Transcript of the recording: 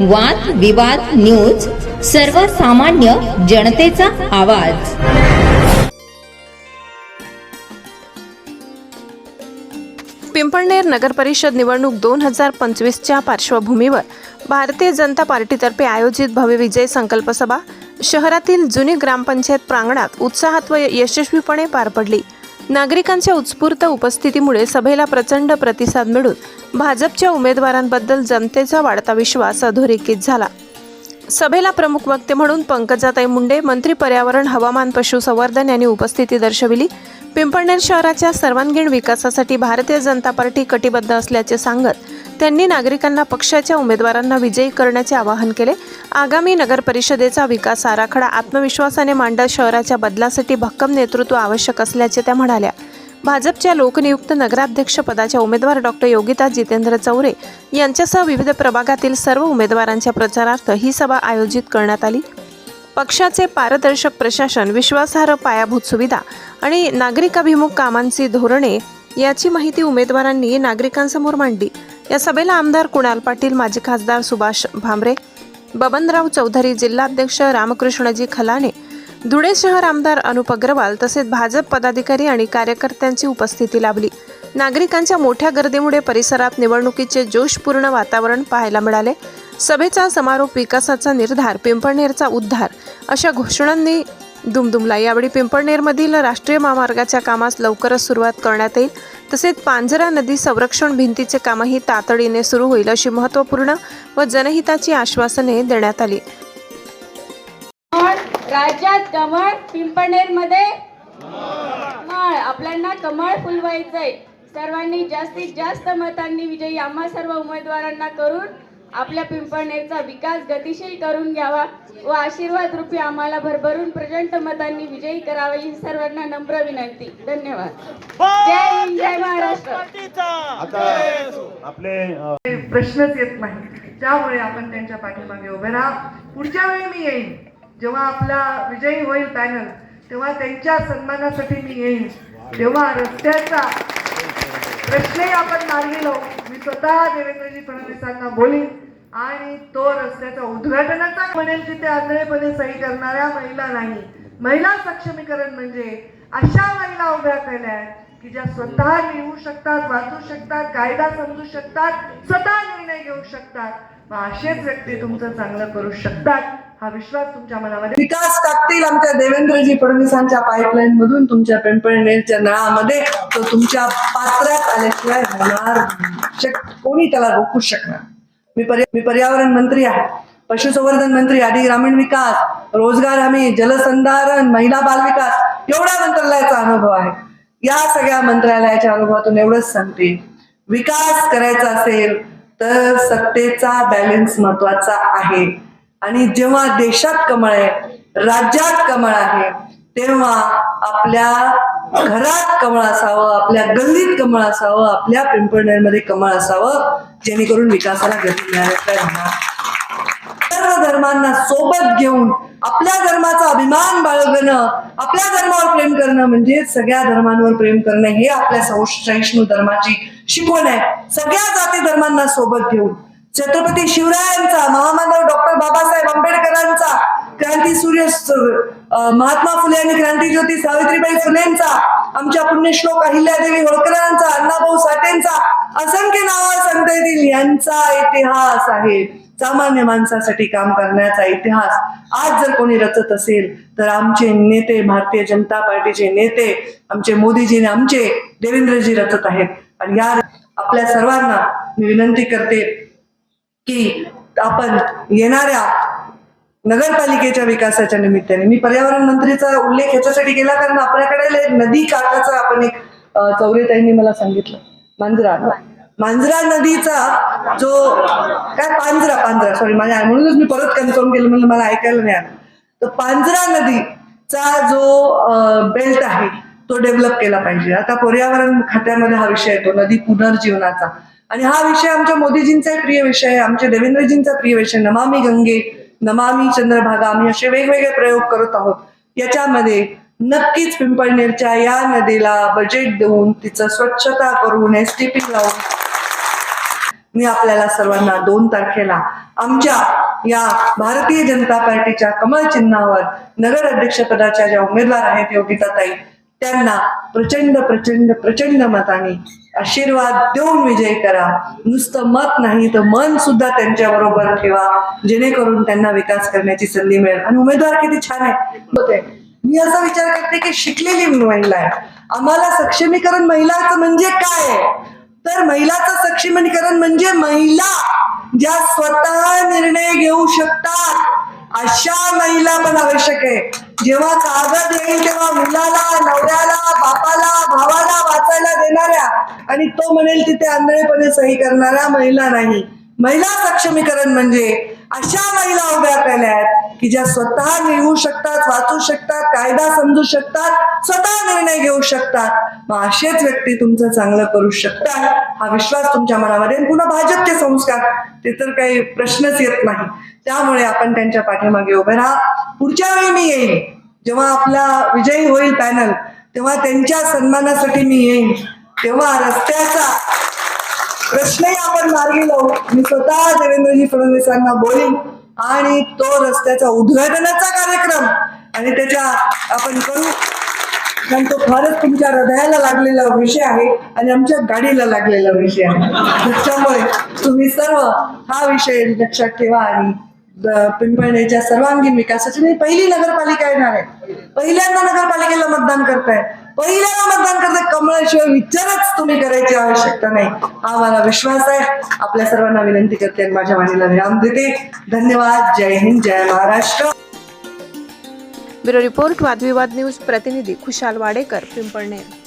वाद विवाद न्यूज सर्वसामान्य जनतेचा आवाज. पिंपळनेर नगर परिषद निवडणूक दोन हजार पंचवीसच्या पार्श्वभूमीवर भारतीय जनता पार्टीतर्फे आयोजित भव्य विजय संकल्प सभा शहरातील जुनी ग्रामपंचायत प्रांगणात उत्साहात व यशस्वीपणे पार पडली. नागरिकांच्या उत्स्फूर्त उपस्थितीमुळे सभेला प्रचंड प्रतिसाद मिळून भाजपच्या उमेदवारांबद्दल जनतेचा वाढता विश्वास अधोरेखित झाला. सभेला प्रमुख वक्ते म्हणून पंकजाताई मुंडे मंत्री पर्यावरण हवामान पशुसंवर्धन यांनी उपस्थिती दर्शविली. पिंपळनेर शहराच्या सर्वांगीण विकासासाठी भारतीय जनता पार्टी कटिबद्ध असल्याचे सांगत त्यांनी नागरिकांना पक्षाच्या उमेदवारांना विजयी करण्याचे आवाहन केले. आगामी नगर परिषदेचा विकास आराखडा आत्मविश्वासाने मांडत शहराच्या बदलासाठी भक्कम नेतृत्व आवश्यक असल्याचे त्या म्हणाल्या. भाजपच्या लोकनियुक्त नगराध्यक्ष पदाच्या उमेदवार डॉक्टर योगिता जितेंद्र चौरे यांच्यासह विविध प्रभागातील सर्व उमेदवारांच्या प्रचारार्थ ही सभा आयोजित करण्यात आली. पक्षाचे पारदर्शक प्रशासन विश्वासार्ह पायाभूत सुविधा आणि नागरिकाभिमुख कामांची धोरणे याची माहिती उमेदवारांनी नागरिकांसमोर मांडली. या सभेला आमदार कुणाल पाटील माजी खासदार सुभाष भामरे बबनराव चौधरी जिल्हाध्यक्ष रामकृष्णजी खलाने धुळे शहर आमदार अनुप अग्रवाल तसेच भाजप पदाधिकारी आणि कार्यकर्त्यांची उपस्थिती लाभली. नागरिकांच्या मोठ्या गर्दीमुळे परिसरात निवडणुकीचे जोशपूर्ण वातावरण पाहायला मिळाले. सभेचा समारोप विकासाचा निर्धार पिंपळनेरचा उद्धार अशा घोषणांनी दुमदुमला. यावेळी पिंपळनेरमधील राष्ट्रीय महामार्गाच्या कामास लवकरच सुरुवात करण्यात येईल. तसेच पांझरा नदी संरक्षण भिंतीचे कामही तातडीने सुरू होईल अशी महत्त्वपूर्ण व जनहिताची आश्वासने देण्यात आली. राज्यात कमळ पिंपणेरमध्ये कमळ. आपल्याला कमळ फुलवायचंय. सर्वांनी जास्तीत जास्त मतांनी विजयी आम्हा सर्व उमेदवारांना करून आपल्या पिंपळनेरचा विकास गतिशील करून घ्यावा व आशीर्वाद रूपी आम्हाला भरभरून प्रचंड मतांनी विजयी करावे ही सर्वांना नम्र विनंती. धन्यवाद. जय हिंद जय महाराष्ट्र. आता आपले प्रश्नच येत नाही. त्यामुळे आपण त्यांच्या पाठीमागे उभे राहा. पुढच्या वेळी मी येईन. जेव्हा आपला विजयी होईल पॅनल तेव्हा त्यांच्या सन्मानासाठी मी येईन. तेव्हा रस्त्याचा प्रश्नही आपण मार्गी लावू. मी स्वतः देवेंद्रजी फडणवीसांना बोलीन. आणि तो रस्त्याचा उद्घाटनाचा म्हणेल की ते आंधळेपणे सही करणाऱ्या महिला नाही. महिला सक्षमीकरण म्हणजे अशा महिला उभ्या केल्या आहेत की ज्या स्वतः लिहू शकतात वाचू शकतात कायदा समजू शकतात स्वतः निर्णय घेऊ शकतात. मग असेच व्यक्ती तुमचं चांगलं करू शकतात हा विश्वास तुमच्या मनामध्ये. विकास टाकतील आमच्या देवेंद्रजी फडणवीसांच्या पाईपलाईन मधून तुमच्या पिंपळनेरच्या नळामध्ये. तो तुमच्या पात्रात आल्याशिवाय होणार शक- कोणी त्याला रोखू शकणार? मी पर्या मी पर्यावरण मंत्री आहे पशुसंवर्धन मंत्री आदी ग्रामीण विकास रोजगार हमी जलसंधारण महिला बाल विकास एवढ्या मंत्रालयाचा अनुभव आहे. या सगळ्या मंत्रालयाच्या अनुभवातून एवढंच सांगते. विकास करायचा असेल तर सत्तेचा बॅलन्स महत्त्वाचा आहे. आणि जेव्हा देशात कमळ आहे राज्यात कमळ आहे तेव्हा आपल्या घरात कमळ असावं आपल्या गल्लीत कमळ असावं आपल्या पिंपळनेरमध्ये कमळ असावं जेणेकरून विकासाला गती मिळाल्याशिवाय सर्व धर्मांना सोबत घेऊन आपल्या धर्माचा अभिमान बाळगणं आपल्या धर्मावर प्रेम करणं म्हणजे सगळ्या धर्मांवर प्रेम करणं हे आपल्या सौ- सहिष्णू धर्माची शिकवण आहे. सगळ्या जाती धर्मांना सोबत घेऊन. छत्रपती शिवरायांचा महामानव डॉक्टर बाबासाहेब आंबेडकरांचा क्रांती सूर्य महात्मा फुले आणि क्रांतीज्योती सावित्रीबाई फुलेंचा आमच्या पुण्यश्लोक अहिल्यादेवी होळकरांचा अण्णाभाऊ साठेंचा असंख्य नावं सांगता येतील. यांचा इतिहास आहे. सामान्य माणसासाठी काम करण्याचा इतिहास. आज जर कोणी रचत असेल तर आमचे नेते भारतीय जनता पार्टीचे नेते आमचे मोदीजी आणि आमचे देवेंद्रजी रचत आहेत. आणि या आपल्या सर्वांना मी विनंती करते की आपण येणाऱ्या नगरपालिकेच्या विकासाच्या निमित्ताने. मी पर्यावरण मंत्रीचा उल्लेख ह्याच्यासाठी केला कारण आपल्याकडे नदी काठाचा आपण एक चौरेताईंनी मला सांगितलं. मांजरा. मांजरा नदीचा जो काय पांजरा पांजरा सॉरी माझ्या म्हणूनच मी परत कन्फर्म केलं म्हणजे मला ऐकायला नाही आलं. तर पांजरा नदीचा जो बेल्ट आहे तो डेव्हलप केला पाहिजे. आता पर्यावरण खात्यामध्ये हा विषय येतो नदी पुनर्जीवनाचा. आणि हा विषय आमच्या मोदीजींचा प्रिय विषय आहे आमच्या देवेंद्रजींचा प्रिय विषय नमामी गंगे नमामी चंद्रभागामी असे वेगवेगळे प्रयोग करत आहोत. याच्यामध्ये नक्कीच पिंपळनेरच्या या नदीला बजेट देऊन तिचं स्वच्छता करून एसटीपी लावून मी आपल्याला सर्वांना दोन तारखेला आमच्या या भारतीय जनता पार्टीच्या कमळ चिन्हावर नगर अध्यक्षपदाच्या ज्या उमेदवार आहेत योगिताताई त्यांना प्रचंड प्रचंड प्रचंड मताने आशीर्वाद देऊन विजयी करा. नुसतं मत नाही तर मन सुद्धा त्यांच्या बरोबर ठेवा. जेणेकरून त्यांना विकास करण्याची संधी मिळेल. आणि उमेदवार किती छान आहे मी असा विचार करते की शिकलेली महिला आहे. आम्हाला सक्षमीकरण महिलाचं म्हणजे काय? आहे तर महिलाचं सक्षमीकरण म्हणजे महिला ज्या स्वतः निर्णय घेऊ शकतात. अशा महिला पण आवश्यक आहे. जेव्हा कागद येईल तेव्हा मुलाला नवऱ्याला बापाला भावाला वाचायला देणाऱ्या आणि तो म्हणेल तिथे आंधळेपणे सही करणाऱ्या महिला नाही. महिला सक्षमीकरण म्हणजे अशा महिला उभ्या केल्या आहेत की ज्या स्वतः लिहू शकतात वाचू शकतात कायदा समजू शकतात स्वतः निर्णय घेऊ शकतात. मग असेच व्यक्ती तुमचं चांगलं करू शकतात हा विश्वास तुमच्या मनामध्ये पुन्हा भाजपचे संस्कार ते तर काही प्रश्नच येत नाही. त्यामुळे आपण त्यांच्या पाठीमागे उभे राहा. पुढच्या वेळी मी येईन. जेव्हा आपला विजयी होईल पॅनल तेव्हा त्यांच्या सन्मानासाठी मी येईन. तेव्हा रस्त्याचा प्रश्नही आपण मार्गी लावू. मी स्वतः देवेंद्रजी फडणवीसांना बोलीन. आणि तो रस्त्याचा उद्घाटनाचा कार्यक्रम. आणि त्याच्या आपण करू. कारण तो फारच तुमच्या हृदयाला लागलेला विषय आहे. आणि आमच्या गाडीला लागलेला विषय आहे. त्याच्यामुळे तुम्ही सर्व हा विषय लक्षात ठेवा आणि ब- सर्वांगीण विकासाची. मी पहिली नगरपालिका येणार आहे. पहिल्यांदा नगरपालिकेला मतदान करताय. पहिल्याला मतदान करता कमळाशिवाय विचारच तुम्ही करायची आवश्यकता नाही. हा मला विश्वास आहे. आपल्या सर्वांना विनंती करते आणि माझ्या वाणीला विराम देते. धन्यवाद. जय हिंद जय Maharashtra. Bureau report Vadvivad news प्रतिनिधी खुशाल वाडेकर पिंपळनेर.